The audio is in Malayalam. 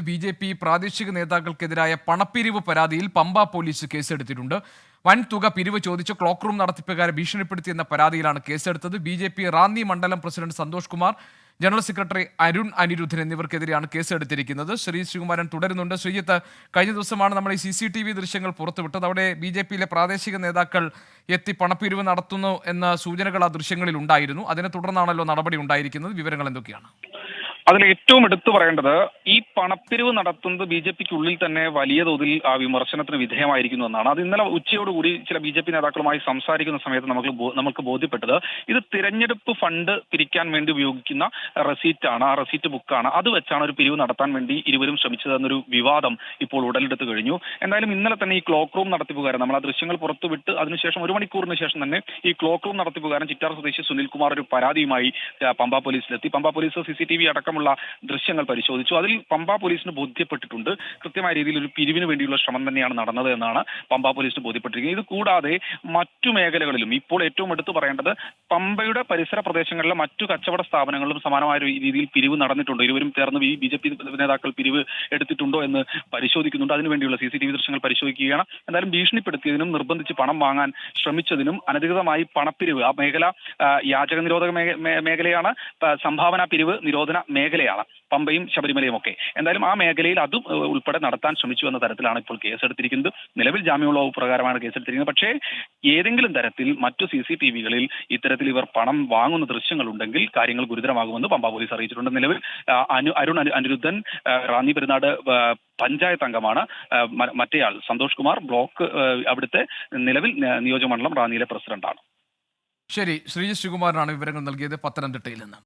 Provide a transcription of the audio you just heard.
ബി ജെ പി പ്രാദേശിക നേതാക്കൾക്കെതിരായ പണപ്പിരിവ് പരാതിയിൽ പമ്പ പോലീസ് കേസെടുത്തിട്ടുണ്ട്. വൻ തുക പിരിവ് ചോദിച്ച് ക്ലോക്ക് റൂം നടത്തിപ്പുകാരെ ഭീഷണിപ്പെടുത്തിയെന്ന പരാതിയിലാണ് കേസെടുത്തത്. ബി ജെ പി റാന്നി മണ്ഡലം president Santhosh Kumar general secretary Arun Aniruddhan എന്നിവർക്കെതിരെയാണ് കേസെടുത്തിരിക്കുന്നത്. ശ്രീ ശ്രീകുമാരൻ തുടരുന്നുണ്ട്. ശ്രീജിത്ത് കഴിഞ്ഞ ദിവസമാണ് നമ്മൾ ഈ സി സി ടി വി ദൃശ്യങ്ങൾ പുറത്തുവിട്ടത്. അവിടെ ബി ജെ പിയിലെ പ്രാദേശിക നേതാക്കൾ എത്തി പണപ്പിരിവ് നടത്തുന്നു എന്ന സൂചനകൾ ആ ദൃശ്യങ്ങളിൽ ഉണ്ടായിരുന്നു. അതിനെ തുടർന്നാണല്ലോ നടപടി ഉണ്ടായിരിക്കുന്നത്. വിവരങ്ങൾ എന്തൊക്കെയാണ്? അതിൽ ഏറ്റവും എടുത്തു പറയേണ്ടത് ഈ പണപ്പിരിവ് നടത്തുന്നത് ബി ജെ പിക്ക് ഉള്ളിൽ തന്നെ വലിയ തോതിൽ ആ വിമർശനത്തിന് വിധേയമായിരിക്കുന്നു എന്നാണ്. അത് ഇന്നലെ ഉച്ചയോടുകൂടി ചില ബി ജെ പി നേതാക്കളുമായി സംസാരിക്കുന്ന സമയത്ത് നമുക്ക് നമുക്ക് ബോധ്യപ്പെട്ടത്. ഇത് തിരഞ്ഞെടുപ്പ് ഫണ്ട് പിരിക്കാൻ വേണ്ടി ഉപയോഗിക്കുന്ന റെസീറ്റാണ് ആ റെസീറ്റ് ബുക്കാണ്. അത് വെച്ചാണ് ഒരു പിരിവ് നടത്താൻ വേണ്ടി ഇരുവരും ശ്രമിച്ചതെന്നൊരു വിവാദം ഇപ്പോൾ ഉടലെടുത്ത് കഴിഞ്ഞു. എന്തായാലും ഇന്നലെ തന്നെ ഈ ക്ലോക്ക് റൂം നടത്തിപ്പുകാരൻ നമ്മൾ ആ ദൃശ്യങ്ങൾ പുറത്തുവിട്ട് അതിനുശേഷം ഒരു മണിക്കൂറിന് ശേഷം തന്നെ ഈ ക്ലോക്ക് റൂം നടത്തിപ്പുകാരൻ ചിറ്റാർ സ്വദേശി സുനിൽകുമാർ ഒരു പരാതിയുമായി പമ്പ പോലീസിലെത്തി. പമ്പ പോലീസ് സി വി അടക്കമുള്ള ദൃശ്യങ്ങൾ പരിശോധിച്ചു. അതിൽ പമ്പ പോലീസിന് ബോധ്യപ്പെട്ടിട്ടുണ്ട്. കൃത്യമായ രീതിയിൽ ഒരു പിരിവിന് വേണ്ടിയുള്ള ശ്രമം തന്നെയാണ് നടന്നത് എന്നാണ് പമ്പ പോലീസിന് ബോധ്യപ്പെട്ടിരിക്കുന്നത്. ഇത് കൂടാതെ മറ്റു മേഖലകളിലും ഇപ്പോൾ ഏറ്റവും എടുത്തു പറയേണ്ടത് പമ്പയുടെ പരിസര പ്രദേശങ്ങളിലെ മറ്റു കച്ചവട സ്ഥാപനങ്ങളിലും സമാനമായ രീതിയിൽ പിരിവ് നടന്നിട്ടുണ്ട്. ഇരുവരും ചേർന്ന് ഈ ബി ജെ പി നേതാക്കൾ പിരിവ് എടുത്തിട്ടുണ്ടോ എന്ന് പരിശോധിക്കുന്നുണ്ട്. അതിനുവേണ്ടിയുള്ള സി സി ടി വി ദൃശ്യങ്ങൾ പരിശോധിക്കുകയാണ്. എന്തായാലും ഭീഷണിപ്പെടുത്തിയതിനും നിർബന്ധിച്ച് പണം വാങ്ങാൻ ശ്രമിച്ചതിനും അനധികൃതമായി പണപ്പിരിവ് ആ മേഖല യാചക നിരോധക മേഖലയാണ്. സംഭാവന പിരിവ് നിരോധന മേഖലയാണ് പമ്പയും ശബരിമലയും ഒക്കെ. എന്തായാലും ആ മേഖലയിൽ അതും ഉൾപ്പെടെ നടത്താൻ ശ്രമിച്ചു എന്ന തരത്തിലാണ് ഇപ്പോൾ കേസെടുത്തിരിക്കുന്നത്. നിലവിൽ ജാമ്യമുള്ള പ്രകാരമാണ് കേസെടുത്തിരിക്കുന്നത്. പക്ഷേ ഏതെങ്കിലും തരത്തിൽ മറ്റു സി സി ടി വികളിൽ ഇത്തരത്തിൽ ഇവർ പണം വാങ്ങുന്ന ദൃശ്യങ്ങൾ ഉണ്ടെങ്കിൽ കാര്യങ്ങൾ ഗുരുതരമാകുമെന്ന് പമ്പ പോലീസ് അറിയിച്ചിട്ടുണ്ട്. നിലവിൽ അനു അരുൺ അനിരുദ്ധൻ റാന്നി പെരുന്നാട് പഞ്ചായത്ത് അംഗമാണ്. മറ്റേയാൾ സന്തോഷ് കുമാർ ബ്ലോക്ക് അവിടുത്തെ നിലവിൽ നിയോജകമണ്ഡലം റാന്നിയിലെ പ്രസിഡന്റാണ്. ശരി ശ്രീജി ശ്രീകുമാറിനാണ് വിവരങ്ങൾ നൽകിയത് പത്തനംതിട്ടയിൽ നിന്ന്.